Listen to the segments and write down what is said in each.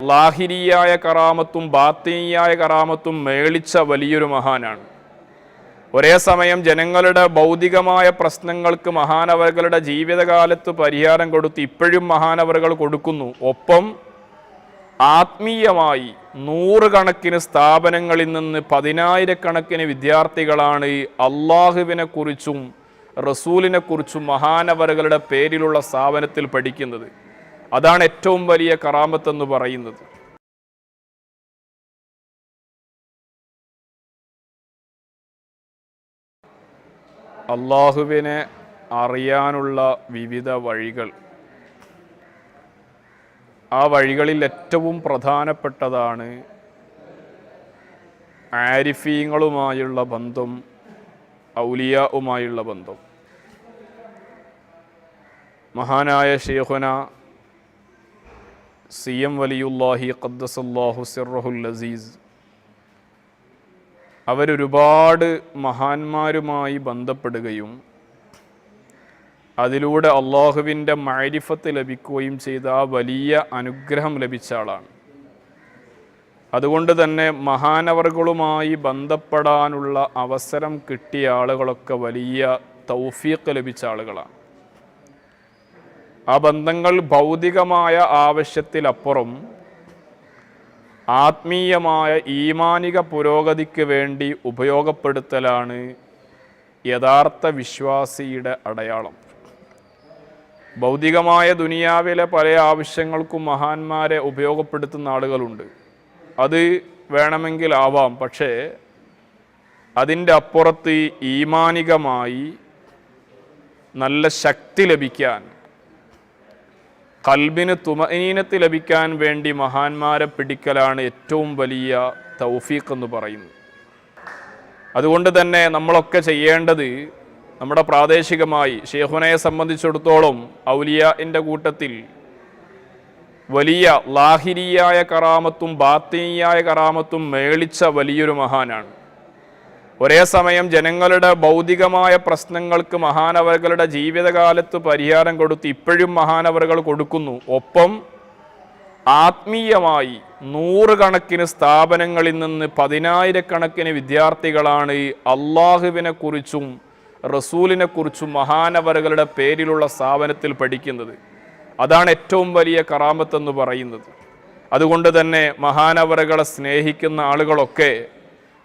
ലാഹിരിയായ കറാമത്തും ബാത്തിനിയായ കറാമത്തും മേളിച്ച വലിയൊരു മഹാനാണ്. ഒരേ സമയം ജനങ്ങളുടെ ഭൗതികമായ പ്രശ്നങ്ങൾക്ക് മഹാനവറുകളുടെ ജീവിതകാലത്ത് പരിഹാരം കൊടുത്ത് ഇപ്പോഴും മഹാനവറുകൾ കൊടുക്കുന്നു. ഒപ്പം ആത്മീയമായി നൂറുകണക്കിന് സ്ഥാപനങ്ങളിൽ നിന്ന് പതിനായിരക്കണക്കിന് വിദ്യാർത്ഥികളാണ് അള്ളാഹുവിനെ കുറിച്ചും റസൂലിനെ കുറിച്ചും മഹാനവറുകളുടെ പേരിലുള്ള സ്ഥാപനത്തിൽ പഠിക്കുന്നത്. അതാണ് ഏറ്റവും വലിയ കറാമത്ത് എന്ന് പറയുന്നത്. അള്ളാഹുവിനെ അറിയാനുള്ള വിവിധ വഴികൾ. ആ വഴികളിൽ ഏറ്റവും പ്രധാനപ്പെട്ടതാണ് ആരിഫീങ്ങളുമായുള്ള ബന്ധം ഔലിയാവുമായുള്ള ബന്ധം. മഹാനായ ഷെയ്ഖുന സി എം വലിയുല്ലാഹി ഖദ്ദസല്ലാഹു സിറഹുൽ അസീസ് അവരൊരുപാട് മഹാന്മാരുമായി ബന്ധപ്പെടുകയും അതിലൂടെ അള്ളാഹുവിന്റെ മാരിഫത്ത് ലഭിക്കുകയും ചെയ്ത ആ വലിയ അനുഗ്രഹം ലഭിച്ച ആളാണ്. അതുകൊണ്ട് തന്നെ മഹാനവറുകളുമായി ബന്ധപ്പെടാനുള്ള അവസരം കിട്ടിയ ആളുകളൊക്കെ വലിയ തൗഫീഖ് ലഭിച്ച ആളുകളാണ്. ആ ബന്ധങ്ങൾ ഭൗതികമായ ആവശ്യത്തിലപ്പുറം ആത്മീയമായ ഈമാനിക പുരോഗതിക്ക് വേണ്ടി ഉപയോഗപ്പെടുത്തലാണ് യഥാർത്ഥ വിശ്വാസിയുടെ അടയാളം. ഭൗതികമായ ദുനിയാവിലെ പല ആവശ്യങ്ങൾക്കും മഹാന്മാരെ ഉപയോഗപ്പെടുത്തുന്ന ആളുകളുണ്ട്. അത് വേണമെങ്കിൽ ആവാം പക്ഷേ അതിന്റെ അപ്പുറത്ത് ഈമാനികമായി നല്ല ശക്തി ലഭിക്കാൻ കൽബിന് തുമനീനത്ത് ലഭിക്കാൻ വേണ്ടി മഹാന്മാരെ പിടിക്കലാണ് ഏറ്റവും വലിയ തൗഫീഖ് എന്ന് പറയുന്നത്. അതുകൊണ്ട് തന്നെ നമ്മളൊക്കെ ചെയ്യേണ്ടത് നമ്മുടെ പ്രാദേശികമായി ഷേഹുനയെ സംബന്ധിച്ചിടത്തോളം ഔലിയാന്റെ കൂട്ടത്തിൽ വലിയ ലാഹിരിയായ കറാമത്തും ബാത്തിനിയായ കറാമത്തും മേളിച്ച വലിയൊരു മഹാനാണ്. ഒരേ സമയം ജനങ്ങളുടെ ഭൗതികമായ പ്രശ്നങ്ങൾക്ക് മഹാനവറുകളുടെ ജീവിതകാലത്ത് പരിഹാരം കൊടുത്ത് ഇപ്പോഴും മഹാനവറുകൾ കൊടുക്കുന്നു. ഒപ്പം ആത്മീയമായി നൂറുകണക്കിന് സ്ഥാപനങ്ങളിൽ നിന്ന് പതിനായിരക്കണക്കിന് വിദ്യാർത്ഥികളാണ് അള്ളാഹുവിനെ കുറിച്ചും റസൂലിനെ കുറിച്ചും മഹാനവറുകളുടെ പേരിലുള്ള സ്ഥാപനത്തിൽ പഠിക്കുന്നത്. അതാണ് ഏറ്റവും വലിയ കറാമത്തെന്ന് പറയുന്നത്. അതുകൊണ്ട് തന്നെ മഹാനവറുകളെ സ്നേഹിക്കുന്ന ആളുകളൊക്കെ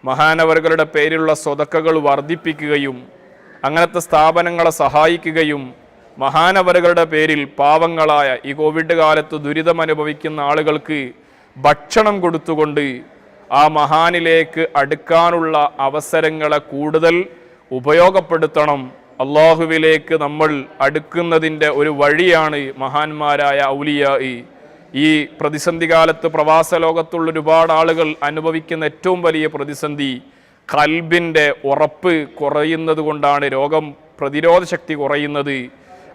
മഹാനവറുകളുടെ പേരിലുള്ള സ്വതക്കകൾ വർദ്ധിപ്പിക്കുകയും അങ്ങനത്തെ സ്ഥാപനങ്ങളെ സഹായിക്കുകയും മഹാനവറുകളുടെ പേരിൽ പാവങ്ങളായ ഈ കോവിഡ് കാലത്ത് ദുരിതമനുഭവിക്കുന്ന ആളുകൾക്ക് ഭക്ഷണം കൊടുത്തുകൊണ്ട് ആ മഹാനിലേക്ക് അടുക്കാനുള്ള അവസരങ്ങളെ കൂടുതൽ ഉപയോഗപ്പെടുത്തണം. അള്ളാഹുവിലേക്ക് നമ്മൾ അടുക്കുന്നതിന്റെ ഒരു വഴിയാണ് മഹാന്മാരായ ഔലിയ ഈ പ്രതിസന്ധി കാലത്ത് പ്രവാസ ലോകത്തുള്ള ഒരുപാട് ആളുകൾ അനുഭവിക്കുന്ന ഏറ്റവും വലിയ പ്രതിസന്ധി കൽബിന്റെ ഉറപ്പ് കുറയുന്നത് കൊണ്ടാണ് രോഗം പ്രതിരോധ ശക്തി കുറയുന്നത്.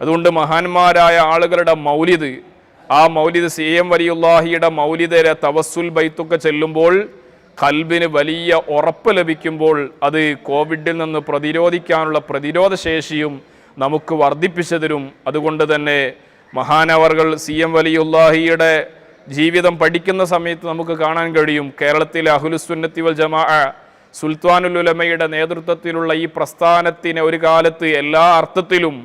അതുകൊണ്ട് മഹാന്മാരായ ആളുകളുടെ മൗലിദ് ആ മൗലിദ് സി എം വലിയുല്ലാഹിയുടെ മൗലിദരെ തവസുൽ ബൈത്തൊക്കെ ചെല്ലുമ്പോൾ കൽബിന് വലിയ ഉറപ്പ് ലഭിക്കുമ്പോൾ അത് കോവിഡിൽ നിന്ന് പ്രതിരോധിക്കാനുള്ള പ്രതിരോധ ശേഷിയും നമുക്ക് വർദ്ധിപ്പിച്ചു തരും. അതുകൊണ്ട് തന്നെ മഹാനവർകൾ സി എം വലിയുല്ലാഹിയുടെ ജീവിതം പഠിക്കുന്ന സമയത്ത് നമുക്ക് കാണാൻ കഴിയും. കേരളത്തിലെ അഹുലുസുന്നത്തി വൽ ജമാ സുൽത്താനുലുലമയുടെ നേതൃത്വത്തിലുള്ള ഈ പ്രസ്ഥാനത്തിനെ ഒരു കാലത്ത് എല്ലാ അർത്ഥത്തിലും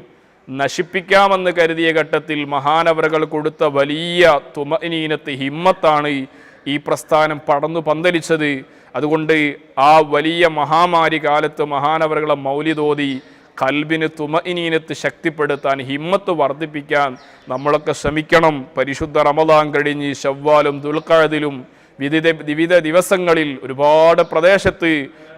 നശിപ്പിക്കാമെന്ന് കരുതിയ ഘട്ടത്തിൽ മഹാനവറുകൾ കൊടുത്ത വലിയ തുമനീനത്ത് ഹിമ്മത്താണ് ഈ പ്രസ്ഥാനം പടന്നു പന്തലിച്ചത്. അതുകൊണ്ട് ആ വലിയ മഹാമാരി കാലത്ത് മഹാനവറുകളെ മൗലിതോതി കൽബിന് തുമഇനീനത്ത് ശക്തിപ്പെടുത്താൻ ഹിമ്മത്ത് വർദ്ധിപ്പിക്കാൻ നമ്മളൊക്കെ ശ്രമിക്കണം. പരിശുദ്ധ റമദാൻ കഴിഞ്ഞ് ശവ്വാലും ദുൽഖഴതിലും വിവിധ വിവിധ ദിവസങ്ങളിൽ ഒരുപാട് പ്രദേശത്ത്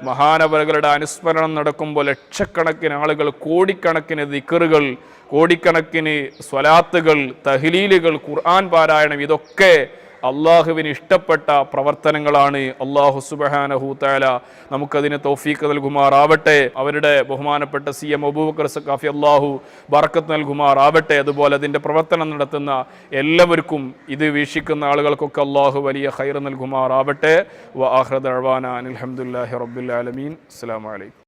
മഹാനവരകളുടെ അനുസ്മരണം നടക്കുമ്പോൾ ലക്ഷക്കണക്കിന് ആളുകൾ കോടിക്കണക്കിന് ദിക്കറുകൾ കോടിക്കണക്കിന് സ്വലാത്തുകൾ തഹ്ലീലുകൾ ഖുർആൻ പാരായണം ഇതൊക്കെ അള്ളാഹുവിന് ഇഷ്ടപ്പെട്ട പ്രവർത്തനങ്ങളാണ് അള്ളാഹു സുബഹാനഹു താല നമുക്കതിന് തൗഫീഖ് നൽകുമാറാവട്ടെ. അവരുടെ ബഹുമാനപ്പെട്ട സി എം അബൂബക്കർ സക്കാഫി അള്ളാഹു ബർക്കത്ത് നൽകുമാറാവട്ടെ. അതുപോലെ അതിന്റെ പ്രവർത്തനം നടത്തുന്ന എല്ലാവർക്കും ഇത് വീക്ഷിക്കുന്ന ആളുകൾക്കൊക്കെ അള്ളാഹു വലിയ ഹൈർ നൽകുമാറാവട്ടെ. വ ആഹ്റദ് അഹ്വാന അനിൽഹമുല്ലാഹി റബ്ബുൽ ആലമീൻ. അസ്സാം വലൈക്കും